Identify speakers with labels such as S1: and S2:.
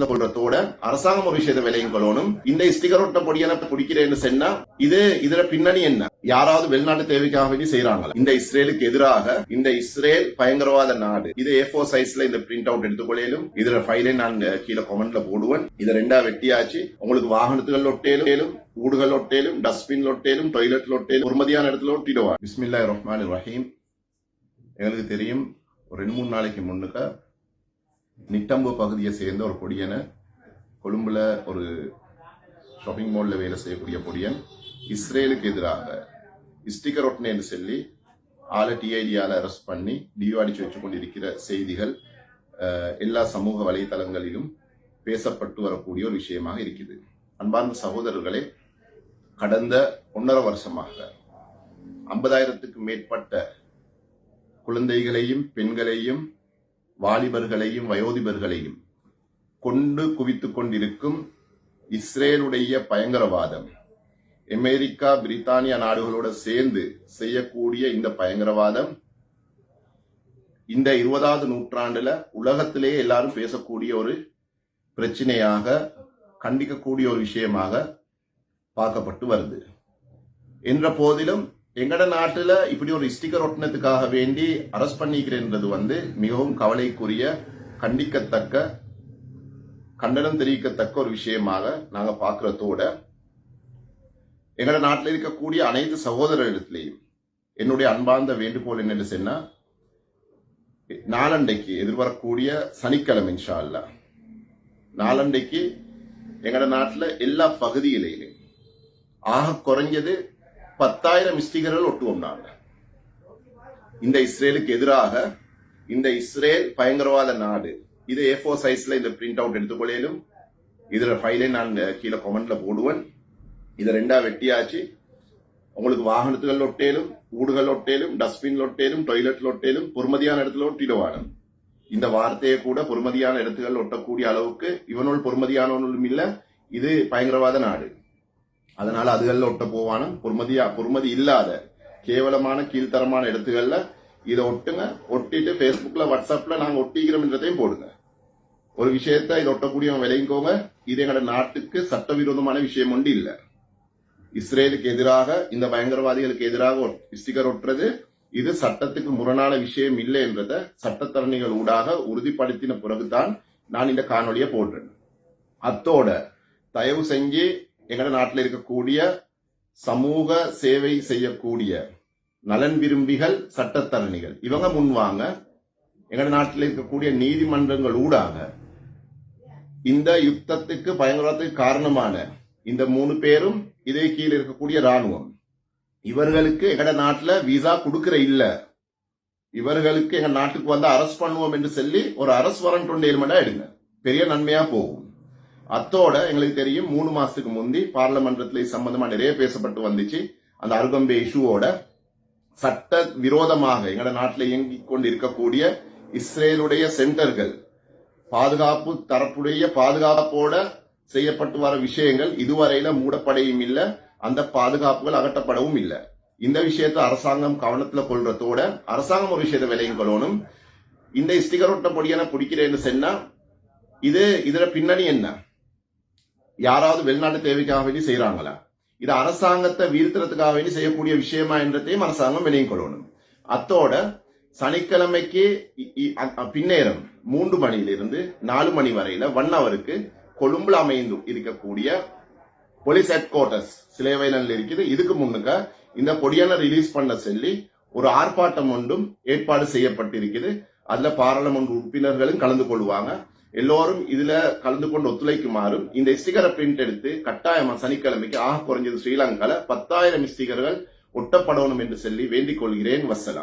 S1: கவனத்துல கொள்றதோட அரசாங்கம் ஒரு விஷயத்தை விலையும் கொள்ளணும். இந்த ஸ்டிக்கர் ஒட்ட பொடியான குடிக்கிறேன்னு சொன்னா இது இதுல பின்னணி என்ன? யாராவது வெளிநாட்டு தேவைக்காக வேண்டி செய்யறாங்களா இந்த இஸ்ரேலுக்கு எதிராக இந்த இஸ்ரேல் பயங்கரவாத நாடு இது ஏ ஃபோர் சைஸ்ல இந்த பிரிண்ட் அவுட் எடுத்துக்கொள்ளையிலும் இதுல ஃபைலை நான் கீழே கொமெண்ட்ல போடுவேன். இதை ரெண்டா வெட்டியாச்சு. உங்களுக்கு வாகனத்துகள் ஒட்டேலும் ஊடுகள் ஒட்டேலும் டஸ்ட்பின் ஒட்டேலும் டொய்லெட் ஒட்டேலும் பொறுமதியான இடத்துல ஒட்டிடுவா பிஸ்மில்லா ரஹ்மான் ரஹீம். எங்களுக்கு தெரியும் ஒரு ரெண்டு மூணு நாளைக்கு முன்னுக்க நிட்டம்பு பகுதியை சேர்ந்த ஒரு பொடியனை கொழும்புல ஒரு ஷாப்பிங் மாலில் வேலை செய்யக்கூடிய பொடியன் இஸ்ரேலுக்கு எதிராக ஸ்டிக்கர் ஒட்டினேன்னு சொல்லி ஆளை டிஐடியால் அரெஸ்ட் பண்ணி டியூ அடிச்சு வச்சு கொண்டிருக்கிற செய்திகள் எல்லா சமூக வலைதளங்களிலும் பேசப்பட்டு வரக்கூடிய ஒரு விஷயமாக இருக்குது. அன்பார்ந்த சகோதரர்களே கடந்த ஒன்றரை வருஷமாக ஐம்பதாயிரத்துக்கு மேற்பட்ட குழந்தைகளையும் பெண்களையும் வாலிபர்களையும் வயோதிபர்களையும் கொண்டு குவித்துக் கொண்டிருக்கும் இஸ்ரேலுடைய பயங்கரவாதம். அமெரிக்கா பிரித்தானியா நாடுகளோட சேர்ந்து செய்யக்கூடிய இந்த பயங்கரவாதம் இந்த இருபதாவது நூற்றாண்டுல உலகத்திலேயே எல்லாரும் பேசக்கூடிய ஒரு பிரச்சனையாக கண்டிக்கக்கூடிய ஒரு விஷயமாக பார்க்கப்பட்டு வருது. என்ற போதிலும் எங்கட நாட்டுல இப்படி ஒரு ஸ்டிக்கர் ஒட்டினத்துக்காக வேண்டி அரெஸ்ட் பண்ணிக்கிறேன்றது வந்து மிகவும் கவலைக்குரிய கண்டிக்கத்தக்க கண்டனம் தெரிவிக்கத்தக்க ஒரு விஷயமாக நாங்கள் பார்க்கறதோட எங்கட நாட்டில் இருக்கக்கூடிய அனைத்து சகோதரர்களிடத்திலையும் என்னுடைய அன்பார்ந்த வேண்டுகோள் என்னென்னு சொன்னா நாளண்டைக்கு எதிர்வரக்கூடிய சனிக்கிழமை இன்ஷா நாளண்டைக்கு எங்கட நாட்டில் எல்லா பகுதியிலையும் ஆக குறைஞ்சது பத்தாயிரம் ஸ்டிக்கர்கள் ஒட்டுவோம் நாங்க இந்த இஸ்ரேலுக்கு எதிராக இந்த இஸ்ரேல் பயங்கரவாத நாடு இது ஏ ஃபோர் சைஸ்ல இந்த பிரிண்ட் அவுட் எடுத்துக்கொள்ளையிலும் இதுல ஃபைலை நான் கீழே கமெண்ட்ல போடுவேன். இதை ரெண்டா வெட்டியாச்சு. உங்களுக்கு வாகனத்துகள் ஒட்டேலும் ஊடுகள் ஒட்டேலும் டஸ்ட்பின் ஒட்டேலும் டொய்லெட்ல ஒட்டேலும் பொறுமதியான இடத்துல ஒட்டிடுவானும் இந்த வார்த்தையை கூட பொறுமதியான இடத்துகள் ஒட்டக்கூடிய அளவுக்கு இவனுள் பொறுமதியானவனும் இல்ல. இது பயங்கரவாத நாடு. அதனால அதுகள்ல ஒட்ட போவான பொறுமதியா பொறுமதி இல்லாத கேவலமான கீழ்த்தரமான இடத்துகள்ல இதை ஒட்டுங்க. ஒட்டிட்டு Facebookல வாட்ஸ்அப்ல நாங்க ஒட்டிக்கிறோம்ன்றதையும் போடுங்க. ஒரு விஷயத்த இதை ஒட்டக்கூடியவன் விளைவிக்கோங்க இது எங்களோட நாட்டுக்கு சட்டவிரோதமான விஷயம் ஒன்று இல்ல. இஸ்ரேலுக்கு எதிராக இந்த பயங்கரவாதிகளுக்கு எதிராக ஸ்டிக்கர் ஒட்டுறது இது சட்டத்துக்கு முரணான விஷயம் இல்லை என்றதை சட்டத்தரணிகள் ஊடாக உறுதிப்படுத்தின பிறகுதான் நான் இந்த காணொலியை போடுறேன். அத்தோட தயவு செஞ்சு எங்களோட நாட்டில் இருக்கக்கூடிய சமூக சேவை செய்யக்கூடிய நலன் விரும்பிகள் சட்டத்தரணிகள். இவங்க முன்வாங்க. எங்களோட நாட்டில் இருக்கக்கூடிய நீதிமன்றங்கள் ஊடாக இந்த யுத்தத்துக்கு பயங்கரவாதத்துக்கு காரணமான இந்த மூணு பேரும் இதே கீழே இருக்கக்கூடிய ராணுவம் இவர்களுக்கு எங்கட நாட்டில் விசா கொடுக்கற இல்ல. இவர்களுக்கு எங்க நாட்டுக்கு வந்து அரெஸ்ட் பண்ணுவோம் என்று சொல்லி ஒரு அரசு வரண்ட் ஒன்று எடுங்க. பெரிய நன்மையா போகும். அத்தோட எங்களுக்கு தெரியும் மூணு மாசத்துக்கு முந்தி பார்லமெண்டத்துல சம்பந்தமா நிறைய பேசப்பட்டு வந்துச்சு. அந்த அருகம்பே இஷ்யூவோட சட்ட விரோதமாக எங்களோட நாட்டில் இயங்கிக் கொண்டு இருக்கக்கூடிய இஸ்ரேலுடைய சென்டர்கள் பாதுகாப்பு தரப்புடைய பாதுகாப்போட செய்யப்பட்டு வர விஷயங்கள் இதுவரையில மூடப்படையும் இல்லை அந்த பாதுகாப்புகள் அகற்றப்படவும் இல்லை. இந்த விஷயத்தை அரசாங்கம் கவனத்துல கொள்றதோட அரசாங்கம் ஒரு விஷயத்தை விலையும் கொள்ளணும். இந்த ஸ்டிக்கர் ஒட்ட பொடியான பிடிக்கிறேன்னு சொன்னா இது இதுல பின்னணி என்ன? யாராவது வெளிநாட்டு தேவைக்காக வேண்டி செய்யறாங்களா இது அரசாங்கத்தை வீழ்த்துறதுக்காக வேண்டி செய்யக்கூடிய விஷயமா என்றதையும் அரசாங்கம் விலையும் கொள்ளணும். அத்தோட சனிக்கிழமைக்கு இ- இ- அ- பின்னேரம் மூன்று மணியிலிருந்து நாலு மணி வரையில ஒன் அவருக்கு கொழும்புல அமைந்து இருக்கக்கூடிய போலீஸ் ஹெட் குவார்டர்ஸ் சிலைவைலன்ல இருக்குது. இதுக்கு முன்னுக்க இந்த பொடியான ரிலீஸ் பண்ண சொல்லி ஒரு ஆர்ப்பாட்டம் ஒன்றும் ஏற்பாடு செய்யப்பட்டிருக்குது. அதுல பாராளுமன்ற உறுப்பினர்களும் கலந்து கொள்வாங்க. எல்லோரும் இதுல கலந்து கொண்டு ஒத்துழைக்குமாறும் இந்த ஸ்டிக்கரை பிரிண்ட் எடுத்து கட்டாயமா சனிக்கிழமைக்கு ஆக குறைஞ்சது ஸ்ரீலங்கால பத்தாயிரம் ஸ்டிக்கர்கள் ஒட்டப்படணும் என்று சொல்லி வேண்டிக் கொள்கிறேன். வசலாம்